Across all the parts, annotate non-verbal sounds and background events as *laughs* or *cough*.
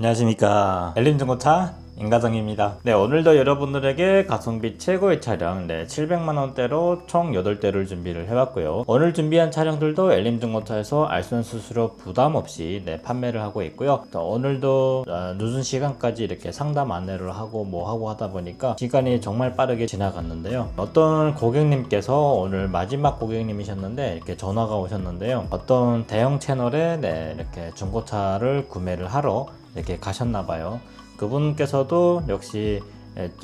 안녕하십니까. 엘림중고차 임가정입니다. 네 오늘도 여러분들에게 가성비 최고의 차량 네 700만원대로 총 8대를 준비를 해봤고요. 오늘 준비한 차량들도 엘림중고차에서 알선 수수료 부담 없이 네 판매를 하고 있고요. 또 오늘도 아, 늦은 시간까지 이렇게 상담 안내를 하고 뭐 하고 하다 보니까 시간이 정말 빠르게 지나갔는데요. 어떤 고객님께서 오늘 마지막 고객님이셨는데 이렇게 전화가 오셨는데요. 어떤 대형 채널에 네 이렇게 중고차를 구매를 하러 이렇게 가셨나 봐요. 그분께서도 역시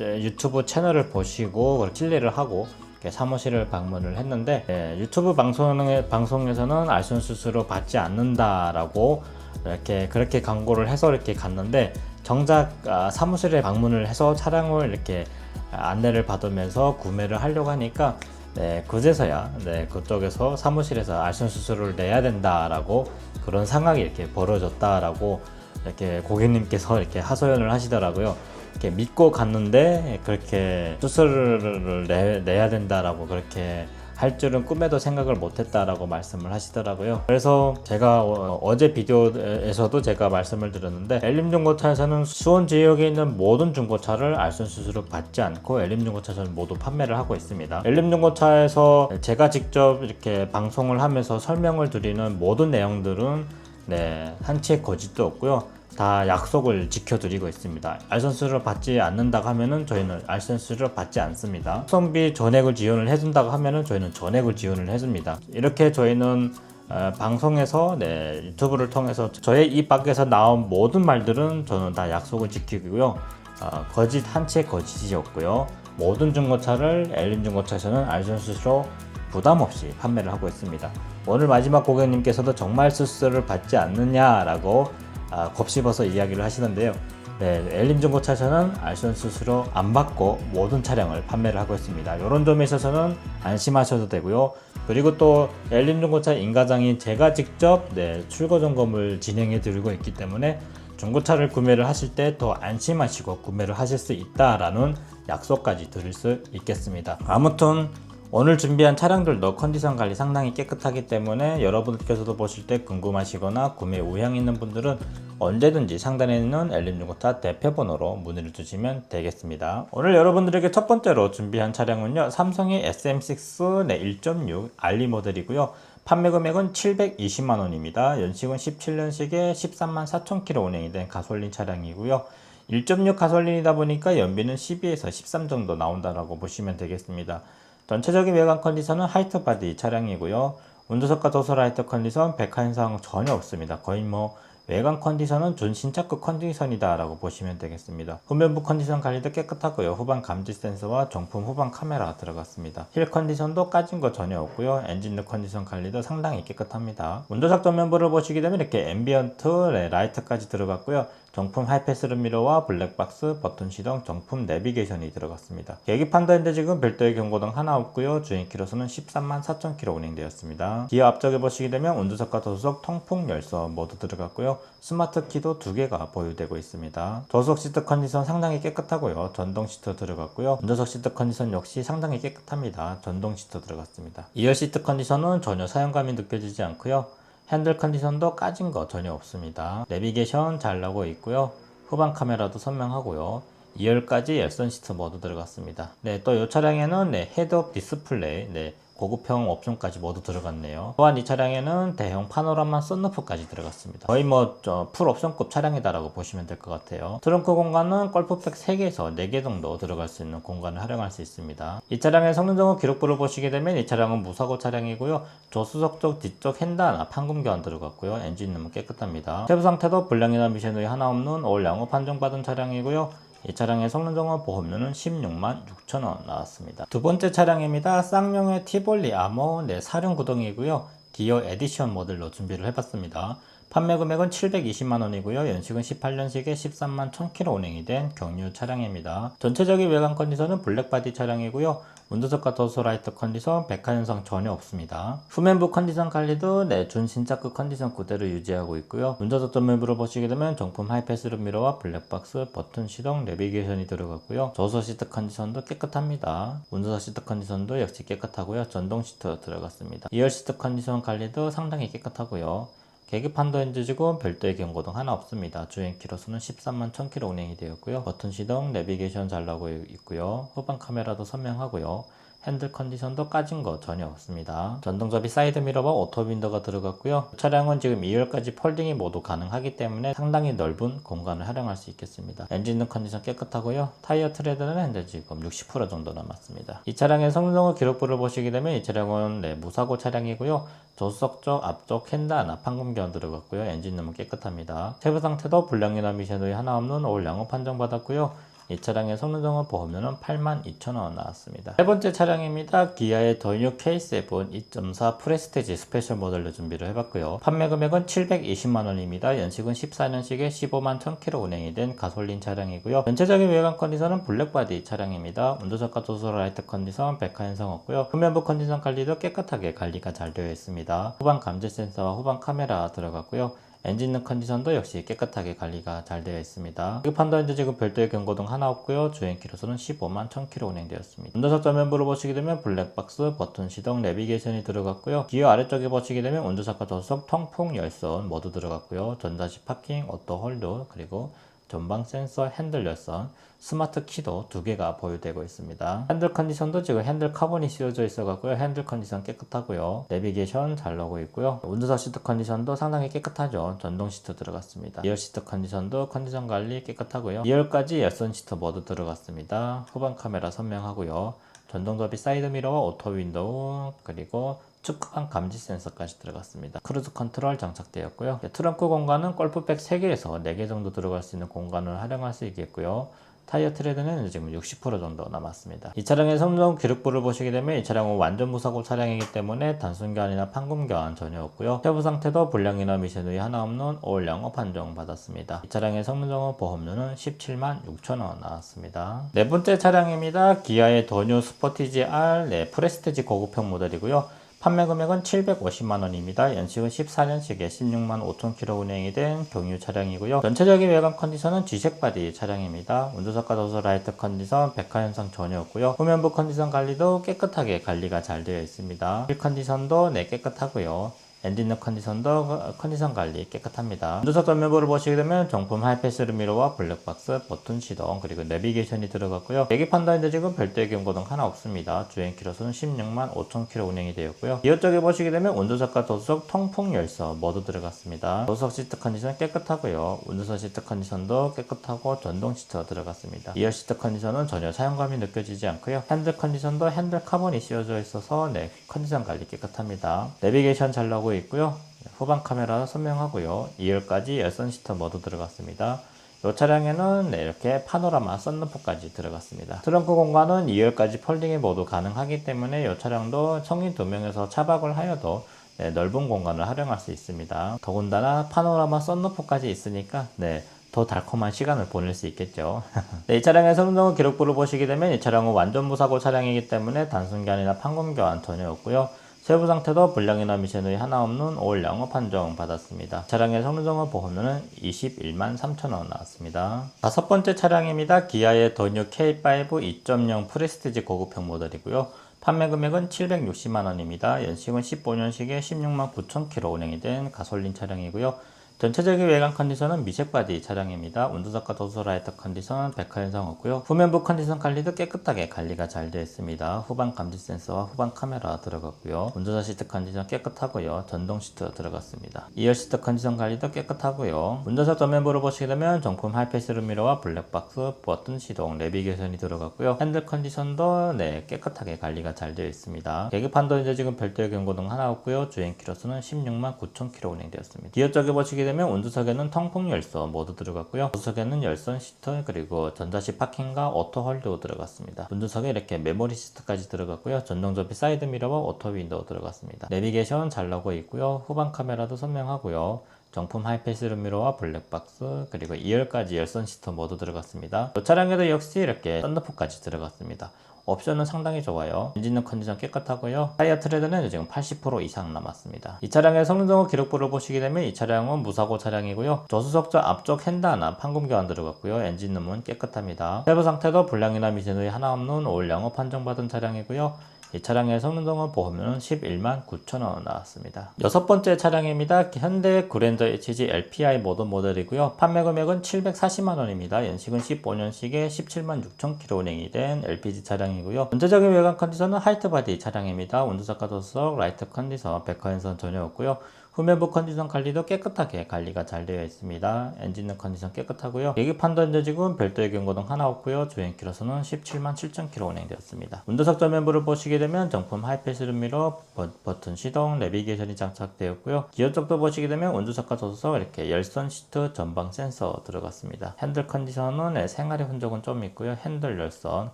유튜브 채널을 보시고 신뢰를 하고 사무실을 방문을 했는데 예, 유튜브 방송에, 방송에서는 알선 수수료 받지 않는다라고 이렇게 그렇게 광고를 해서 이렇게 갔는데 정작 아, 사무실에 방문을 해서 차량을 이렇게 안내를 받으면서 구매를 하려고 하니까 네, 그제서야 네, 그쪽에서 사무실에서 알선 수수료를 내야 된다라고 그런 상황이 이렇게 벌어졌다라고 이렇게 고객님께서 이렇게 하소연을 하시더라고요. 이렇게 믿고 갔는데 그렇게 수수료를 내, 내야 된다라고 그렇게 할 줄은 꿈에도 생각을 못했다라고 말씀을 하시더라고요. 그래서 제가 어, 어제 비디오에서도 제가 말씀을 드렸는데 엘림 중고차에서는 수원 지역에 있는 모든 중고차를 알선 수수료 받지 않고 엘림 중고차에서는 모두 판매를 하고 있습니다. 엘림 중고차에서 제가 직접 이렇게 방송을 하면서 설명을 드리는 모든 내용들은 네, 한치의 거짓도 없고요. 다 약속을 지켜드리고 있습니다. 알선수를 받지 않는다고 하면은 저희는 알선수를 받지 않습니다. 수성비 전액을 지원을 해준다고 하면은 저희는 전액을 지원을 해줍니다. 이렇게 저희는 어, 방송에서 네, 유튜브를 통해서 저의 입 밖에서 나온 모든 말들은 저는 다 약속을 지키고요. 어, 거짓 한 채 거짓이 없고요. 모든 중고차를 엘린 중고차에서는 알선수로 부담 없이 판매를 하고 있습니다. 오늘 마지막 고객님께서도 정말 수수료를 받지 않느냐라고 아, 곱씹어서 이야기를 하시는데요. 네, 엘림 중고차에서는 알선 수수료 안 받고 모든 차량을 판매를 하고 있습니다. 이런 점에 있어서는 안심하셔도 되고요. 그리고 또 엘림 중고차 인가장이 제가 직접 네, 출고 점검을 진행해 드리고 있기 때문에 중고차를 구매를 하실 때 더 안심하시고 구매를 하실 수 있다라는 약속까지 드릴 수 있겠습니다. 아무튼 오늘 준비한 차량들도 컨디션 관리 상당히 깨끗하기 때문에 여러분께서도 보실 때 궁금하시거나 구매 의향 있는 분들은 언제든지 상단에 있는 엘림중고차 대표번호로 문의를 주시면 되겠습니다. 오늘 여러분들에게 첫 번째로 준비한 차량은요. 삼성의 SM6 네, 1.6 알리 모델이고요. 판매 금액은 720만 원입니다. 연식은 17년식에 13만 4천 킬로 운행이 된 가솔린 차량이고요. 1.6 가솔린이다 보니까 연비는 12에서 13 정도 나온다라고 보시면 되겠습니다. 전체적인 외관 컨디션은 하이트 바디 차량이고요. 운전석과 도서 라이트 컨디션 백화 현상 전혀 없습니다. 거의 뭐 외관 컨디션은 준신차급 컨디션이다 라고 보시면 되겠습니다. 후면부 컨디션 관리도 깨끗하고요. 후방 감지 센서와 정품 후방 카메라 들어갔습니다. 힐 컨디션도 까진 거 전혀 없고요. 엔진드 컨디션 관리도 상당히 깨끗합니다. 운전석 전면부를 보시게 되면 이렇게 앰비언트 네, 라이트까지 들어갔고요. 정품 하이패스룸 미러와 블랙박스, 버튼 시동, 정품 내비게이션이 들어갔습니다. 계기판도 현재 지금 별도의 경고등 하나 없고요. 주행 키로수는 13만 4천 킬로 운행되었습니다. 뒤에 앞쪽에 보시게 되면 운전석과 도수석 통풍 열선 모두 들어갔고요. 스마트 키도 두 개가 보유되고 있습니다. 조수석 시트 컨디션 상당히 깨끗하고요. 전동 시트 들어갔고요. 운전석 시트 컨디션 역시 상당히 깨끗합니다. 전동 시트 들어갔습니다. 2열 시트 컨디션은 전혀 사용감이 느껴지지 않고요. 핸들 컨디션도 까진 거 전혀 없습니다. 내비게이션 잘 나오고 있고요. 후방 카메라도 선명하고요. 2열까지 열선 시트 모두 들어갔습니다. 네, 또 이 차량에는 네, 헤드업 디스플레이, 네, 고급형 옵션까지 모두 들어갔네요. 또한 이 차량에는 대형 파노라마 썬루프까지 들어갔습니다. 거의 뭐 풀 옵션급 차량이다라고 보시면 될 것 같아요. 트렁크 공간은 골프백 3개에서 4개 정도 들어갈 수 있는 공간을 활용할 수 있습니다. 이 차량의 성능 점검 기록부를 보시게 되면 이 차량은 무사고 차량이고요. 조수석 쪽 뒤쪽 핸드나 판금 교환 들어갔고요. 엔진룸은 깨끗합니다. 세부 상태도 불량이나 미션 의 하나 없는 올 양호 판정받은 차량이고요. 이 차량의 성능정화 보험료는 16만 6천원 나왔습니다. 두 번째 차량입니다. 쌍용의 티볼리 아모 네, 사륜 구동이고요. 디어 에디션 모델로 준비를 해봤습니다. 판매 금액은 720만 원이고요. 연식은 18년식에 13만 1000km 운행이 된 경유 차량입니다. 전체적인 외관 컨디션은 블랙바디 차량이고요. 운전석과 도소라이트 컨디션, 백화 현상 전혀 없습니다. 후면부 컨디션 관리도 네, 준신차급 컨디션 그대로 유지하고 있고요. 운전석 전면부를 보시게 되면 정품 하이패스룸 미러와 블랙박스, 버튼 시동, 내비게이션이 들어갔고요. 조서 시트 컨디션도 깨끗합니다. 운전석 시트 컨디션도 역시 깨끗하고요. 전동 시트 들어갔습니다. 2열 시트 컨디션 관리도 상당히 깨끗하고요. 계기판도 현재지고 별도의 경고등 하나 없습니다. 주행 키로수는 13만 1000km 운행이 되었고요. 버튼 시동, 내비게이션 잘 나오고 있고요. 후방 카메라도 선명하고요. 핸들 컨디션도 까진 거 전혀 없습니다. 전동접이 사이드 미러와 오토 윈도가 들어갔고요. 차량은 지금 2열까지 폴딩이 모두 가능하기 때문에 상당히 넓은 공간을 활용할 수 있겠습니다. 엔진 컨디션 깨끗하고요. 타이어 트레드는 현재 지금 60% 정도 남았습니다. 이 차량의 성능의 기록부를 보시게 되면 이 차량은 네, 무사고 차량이고요. 조수석 쪽, 앞쪽 핸드 하나 판금견 들어갔고요. 엔진음은 깨끗합니다. 세부 상태도 불량이나 미션이 하나 없는 올 양호 판정받았고요. 이 차량의 성능 점검 보험료는 82,000원 나왔습니다. 세 번째 차량입니다. 기아의 더뉴 K7 2.4 프레스티지 스페셜 모델로 준비를 해봤고요. 판매 금액은 720만 원입니다. 연식은 14년식에 15만 1000km 운행이 된 가솔린 차량이고요. 전체적인 외관 컨디션은 블랙바디 차량입니다. 운전석과 조수 라이트 컨디션, 백화 현상 없고요. 후면부 컨디션 관리도 깨끗하게 관리가 잘 되어 있습니다. 후방 감지 센서와 후방 카메라 들어갔고요. 엔진 컨디션도 역시 깨끗하게 관리가 잘 되어 있습니다. 현재 지금 별도의 경고 등 하나 없고요. 주행 키로수는 15만 1000km 운행되었습니다. 운전석 전면부를 보시게 되면 블랙박스, 버튼 시동, 내비게이션이 들어갔고요. 기어 아래쪽에 보시게 되면 운전석과 조수석 통풍 열선 모두 들어갔고요. 전자식 파킹, 오토 홀드, 그리고 전방 센서, 핸들 열선, 스마트 키도 두 개가 보유되고 있습니다. 핸들 컨디션도 지금 핸들 카본이 씌워져 있어갖고요. 핸들 컨디션 깨끗하고요. 내비게이션 잘 나오고 있고요. 운전석 시트 컨디션도 상당히 깨끗하죠. 전동 시트 들어갔습니다. 2열 시트 컨디션도 컨디션 관리 깨끗하고요. 2열까지 열선 시트 모두 들어갔습니다. 후방 카메라 선명하고요. 전동 접이 사이드 미러와 오토 윈도우 그리고 측간 감지 센서까지 들어갔습니다. 크루즈 컨트롤 장착되었고요. 트렁크 공간은 골프백 3개에서 4개 정도 들어갈 수 있는 공간을 활용할 수 있겠고요. 타이어 트레드는 지금 60% 정도 남았습니다. 이 차량의 성능 기록부를 보시게 되면 이 차량은 완전 무사고 차량이기 때문에 단순 교환이나 판금 교환 전혀 없고요. 세부 상태도 불량이나 미션이 하나 없는 올 양호 판정 받았습니다. 이 차량의 성능 점검 보험료는 17만 6천 원 나왔습니다. 네 번째 차량입니다. 기아의 더뉴 스포티지 R 네, 프레스티지 고급형 모델이고요. 판매 금액은 750만 원입니다. 연식은 14년식에 16만 5천 킬로 운행이 된 경유 차량이고요. 전체적인 외관 컨디션은 G색 바디 차량입니다. 운전석과 도서 라이트 컨디션, 백화 현상 전혀 없고요. 후면부 컨디션 관리도 깨끗하게 관리가 잘 되어 있습니다. 휠 컨디션도 네 깨끗하고요. 엔진 컨디션도 컨디션 관리 깨끗합니다. 운전석 전면부를 보시게 되면 정품 하이패스룸 미러와 블랙박스, 버튼 시동, 그리고 내비게이션이 들어갔고요. 계기판도 현재 지금 별도의 경고등 하나 없습니다. 주행 키로수는 16만 5천 킬로 운행이 되었고요. 이어 쪽에 보시게 되면 운전석과 도수석 통풍 열선 모두 들어갔습니다. 도수석 시트 컨디션 깨끗하고요. 운전석 시트 컨디션도 깨끗하고 전동 시트 들어갔습니다. 2열 시트 컨디션은 전혀 사용감이 느껴지지 않고요. 핸들 컨디션도 핸들 카본이 씌워져 있어서 네, 컨디션 관리 깨끗합니다. 내비게이션 잘 나오고 있고요. 후방 카메라 선명하고요. 2열까지 열선 시트 모두 들어갔습니다. 이 차량에는 네, 이렇게 파노라마 썬루프까지 들어갔습니다. 트렁크 공간은 2열까지 폴딩이 모두 가능하기 때문에 이 차량도 성인 2명에서 차박을 하여도 네, 넓은 공간을 활용할 수 있습니다. 더군다나 파노라마 썬루프까지 있으니까 네, 더 달콤한 시간을 보낼 수 있겠죠. *laughs* 네, 이 차량의 성능 기록부를 보시게 되면 이 차량은 완전 무사고 차량이기 때문에 단순 교환이나 판금 교환 전혀 없고요. 세부 상태도 불량이나 미션의 하나 없는 올 양호 판정 받았습니다. 차량의 성능 점검 보험료는 21만 3천원 나왔습니다. 다섯 번째 차량입니다. 기아의 더뉴 K5 2.0 프레스티지 고급형 모델이고요. 판매 금액은 760만원입니다. 연식은 15년식에 16만 9천 킬로 운행이 된 가솔린 차량이고요. 전체적인 외관 컨디션은 미색 바디 차량입니다. 운전석과 도서 라이트 컨디션 백화 현상 없고요. 후면부 컨디션 관리도 깨끗하게 관리가 잘 되어 있습니다. 후방 감지 센서와 후방 카메라 들어갔고요. 운전자 시트 컨디션 깨끗하고요. 전동 시트 들어갔습니다. 2열 시트 컨디션 관리도 깨끗하고요. 운전석 전면부를 보시게 되면 정품 하이패스룸 미러와 블랙박스, 버튼 시동, 내비게이션이 들어갔고요. 핸들 컨디션도 네 깨끗하게 관리가 잘 되어 있습니다. 계기판도 이제 지금 별도의 경고등 하나 없고요. 주행 키로수는 16만 9천 킬로 운행되었습니다. 뒤에 쪽에 보시게 되면 운전석에는 통풍 열선 모두 들어갔고요. 운전석에는 열선 시트 그리고 전자식 파킹과 오토 홀드 들어갔습니다. 운전석에 이렇게 메모리 시트까지 들어갔고요. 전동 접이 사이드 미러와 오토 윈도우 들어갔습니다. 내비게이션 잘 나오고 있고요. 후방 카메라도 선명하고요. 정품 하이패스 루미로와 블랙박스 그리고 2열까지 열선 시트 모두 들어갔습니다. 이 차량에도 역시 이렇게 썬루프까지 들어갔습니다. 옵션은 상당히 좋아요. 엔진은 컨디션 깨끗하고요. 타이어 트레드는 지금 80% 이상 남았습니다. 이 차량의 성능정보 기록부를 보시게 되면 이 차량은 무사고 차량이고요. 조수석조 앞쪽 핸드 하나 판금 교환 들어갔고요. 엔진음은 깨끗합니다. 세부 상태도 불량이나 미세누이 하나 없는 올 영업 판정받은 차량이고요. 이 차량의 성능정원 보험료는 11만 9천원 나왔습니다. 여섯 번째 차량입니다. 현대 그랜저 HG LPI 모던 모델이고요. 판매 금액은 740만원입니다. 연식은 15년식에 17만 6천 킬로 운행이 된 LPG 차량이고요. 전체적인 외관 컨디션은 하이트 바디 차량입니다. 운전석과 조수석, 라이트 컨디션, 백화현선 전혀 없고요. 후면부 컨디션 관리도 깨끗하게 관리가 잘 되어 있습니다. 엔진은 컨디션 깨끗하고요. 계기판도 현재지금 별도의 경고등 하나 없고요. 주행키로수는 17만 7천 킬로 운행되었습니다. 운전석 전면부를 보시게 되면 정품 하이패스 루미러 버, 버튼 시동, 내비게이션이 장착되었고요. 기어 쪽도 보시게 되면 운전석과 조수석 이렇게 열선 시트 전방 센서 들어갔습니다. 핸들 컨디션은 네, 생활의 흔적은 좀 있고요. 핸들 열선,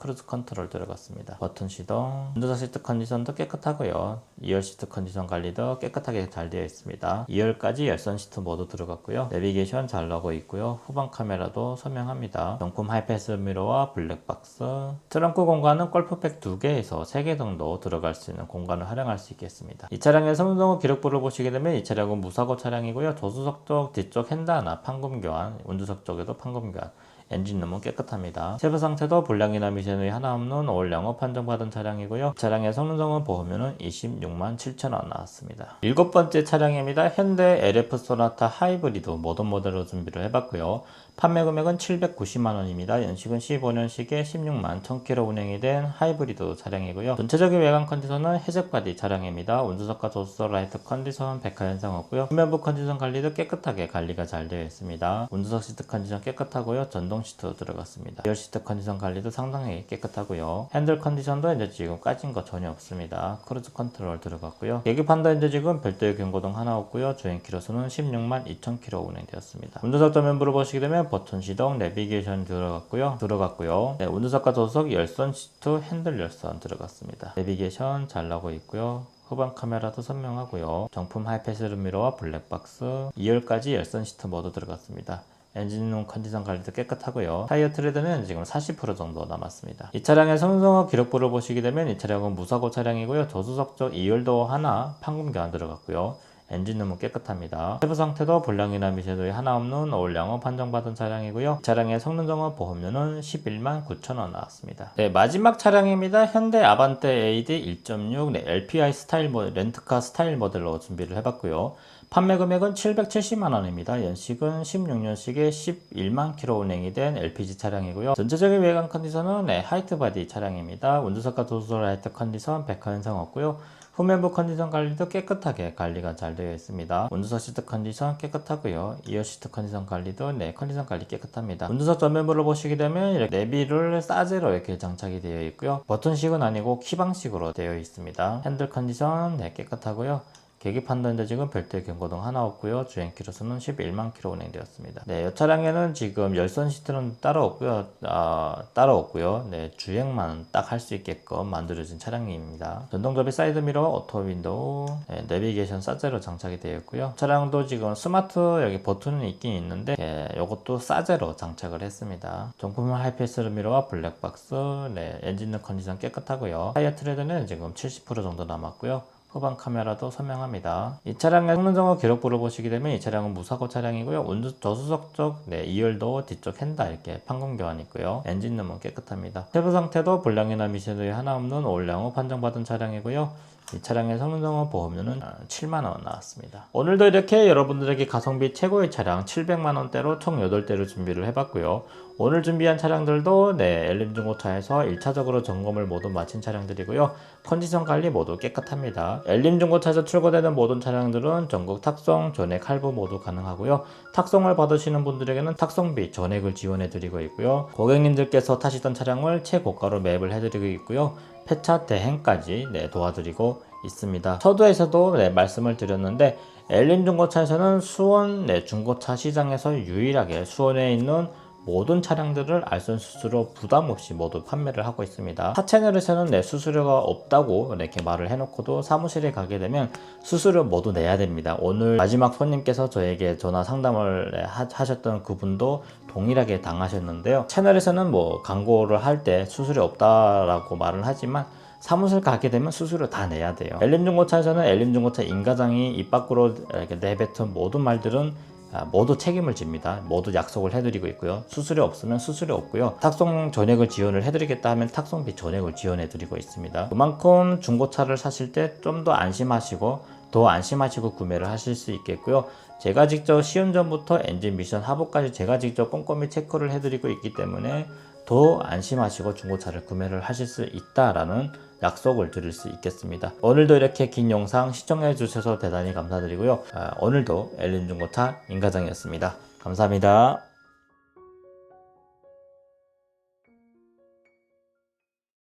크루즈 컨트롤 들어갔습니다. 버튼 시동, 운전석 시트 컨디션도 깨끗하고요. 2열 시트 컨디션 관리도 깨끗하게 잘 되어 있습니다. 2열까지 열선 시트 모두 들어갔고요. 내비게이션 잘 나오고 있고요. 후방 카메라도 선명합니다. 정품 하이패스 미러와 블랙박스. 트렁크 공간은 골프백 2개에서 3개 정도 들어갈 수 있는 공간을 활용할 수 있겠습니다. 이 차량의 성능 기록부를 보시게 되면 이 차량은 무사고 차량이고요. 조수석 쪽 뒤쪽 핸드 하나 판금 교환, 운전석 쪽에도 판금 교환. 엔진 너무 깨끗합니다. 세부 상태도 불량이나 미세누이 하나 없는 올 영업 판정받은 차량이고요. 차량의 성능정원 보험료는 26만 7천 원 나왔습니다. 일곱 번째 차량입니다. 현대 LF 소나타 하이브리드 모던 모델로 준비를 해봤고요. 판매 금액은 790만원입니다. 연식은 15년식에 16만 1000km 운행이 된 하이브리드 차량이고요. 전체적인 외관 컨디션은 회색 바디 차량입니다. 운전석과 조수석 라이트 컨디션 백화 현상 없고요. 후면부 컨디션 관리도 깨끗하게 관리가 잘 되어 있습니다. 운전석 시트 컨디션 깨끗하고요. 전동 시트 들어갔습니다. 리어 시트 컨디션 관리도 상당히 깨끗하고요. 핸들 컨디션도 이제 지금 까진 거 전혀 없습니다. 크루즈 컨트롤 들어갔고요. 계기판도 이제 지금 별도의 경고등 하나 없고요. 주행 키로수는 16만 2,000km 운행되었습니다. 운전석 전면부를 보시게 되면 버튼 시동, 내비게이션 들어갔고요. 들어갔고요. 네, 운전석과 조수석 열선 시트, 핸들 열선 들어갔습니다. 내비게이션 잘 나오고 있고요. 후방 카메라도 선명하고요. 정품 하이패스 루미러와 블랙박스, 2열까지 열선 시트 모두 들어갔습니다. 엔진룸 컨디션 관리도 깨끗하고요. 타이어 트레드는 지금 40% 정도 남았습니다. 이 차량의 성능정화 기록부를 보시게 되면 이 차량은 무사고 차량이고요. 조수석 쪽 2열도 하나 판금 교환 들어갔고요. 엔진룸은 깨끗합니다. 세부 상태도 불량이나 미세도이 하나 없는 올 영업 판정받은 차량이고요. 차량의 성능정화 보험료는 11만 9천원 나왔습니다. 네, 마지막 차량입니다. 현대 아반떼 AD 1.6 네, LPI 스타일 모델, 렌트카 스타일 모델로 준비를 해봤고요. 판매 금액은 770만 원입니다. 연식은 16년식에 11만 킬로 운행이 된 LPG 차량이고요. 전체적인 외관 컨디션은 네, 하이트 바디 차량입니다. 운전석과 도수석 라이트 컨디션 백화 현상 없고요. 후면부 컨디션 관리도 깨끗하게 관리가 잘 되어 있습니다. 운전석 시트 컨디션 깨끗하고요. 이어 시트 컨디션 관리도 네 컨디션 관리 깨끗합니다. 운전석 전면부를 보시게 되면 이렇게 내비를 사제로 이렇게 장착이 되어 있고요. 버튼식은 아니고 키방식으로 되어 있습니다. 핸들 컨디션 네 깨끗하고요. 계기판도 이제 지금 별도의 경고등 하나 없고요. 주행 키로수는 11만 킬로 운행되었습니다. 네, 이 차량에는 지금 열선 시트는 따로 없고요. 아, 따로 없고요. 네, 주행만 딱 할 수 있게끔 만들어진 차량입니다. 전동 접이 사이드 미러, 오토 윈도우, 네, 내비게이션 사제로 장착이 되어 있고요. 차량도 지금 스마트 여기 버튼은 있긴 있는데 예, 이것도 사제로 장착을 했습니다. 정품은 하이패스 미러와 블랙박스, 네, 엔진 컨디션 깨끗하고요. 타이어 트레드는 지금 70% 정도 남았고요. 후방 카메라도 선명합니다. 이 차량의 성능 정보 기록부를 보시게 되면 이 차량은 무사고 차량이고요. 운전 저수석 쪽 네, 2열도 뒤쪽 핸다 이렇게 판금 교환 있고요. 엔진 룸은 깨끗합니다. 세부 상태도 불량이나 미세도이 하나 없는 올량 후 판정받은 차량이고요. 이 차량의 성능정보 보험료는 7만원 나왔습니다. 오늘도 이렇게 여러분들에게 가성비 최고의 차량 700만원대로 총 8대를 준비를 해봤고요. 오늘 준비한 차량들도 네, 엘림중고차에서 1차적으로 점검을 모두 마친 차량들이고요. 컨디션 관리 모두 깨끗합니다. 엘림중고차에서 출고되는 모든 차량들은 전국 탁송, 전액 할부 모두 가능하고요. 탁송을 받으시는 분들에게는 탁송비 전액을 지원해 드리고 있고요. 고객님들께서 타시던 차량을 최고가로 매입을 해 드리고 있고요. 폐차 대행까지 네, 도와드리고 있습니다. 서두에서도 네, 말씀을 드렸는데 엘림 중고차에서는 수원 네, 중고차 시장에서 유일하게 수원에 있는 모든 차량들을 알선 수수료 부담 없이 모두 판매를 하고 있습니다. 타 채널에서는 내 수수료가 없다고 이렇게 말을 해놓고도 사무실에 가게 되면 수수료 모두 내야 됩니다. 오늘 마지막 손님께서 저에게 전화 상담을 하- 하셨던 그분도 동일하게 당하셨는데요. 채널에서는 뭐 광고를 할 때 수수료 없다라고 말을 하지만 사무실 가게 되면 수수료 다 내야 돼요. 엘림중고차에서는 엘림중고차 인가장이 입 밖으로 이렇게 내뱉은 모든 말들은 아, 모두 책임을 집니다. 모두 약속을 해드리고 있고요. 수수료 없으면 수수료 없고요. 탁송 전액을 지원을 해드리겠다 하면 탁송비 전액을 지원해드리고 있습니다. 그만큼 중고차를 사실 때 좀 더 안심하시고 더 안심하시고 구매를 하실 수 있겠고요. 제가 직접 시험 전부터 엔진 미션 하부까지 제가 직접 꼼꼼히 체크를 해드리고 있기 때문에 더 안심하시고 중고차를 구매를 하실 수 있다라는 약속을 드릴 수 있겠습니다. 오늘도 이렇게 긴 영상 시청해 주셔서 대단히 감사드리고요. 아, 오늘도 엘린 중고차 인가장이었습니다. 감사합니다.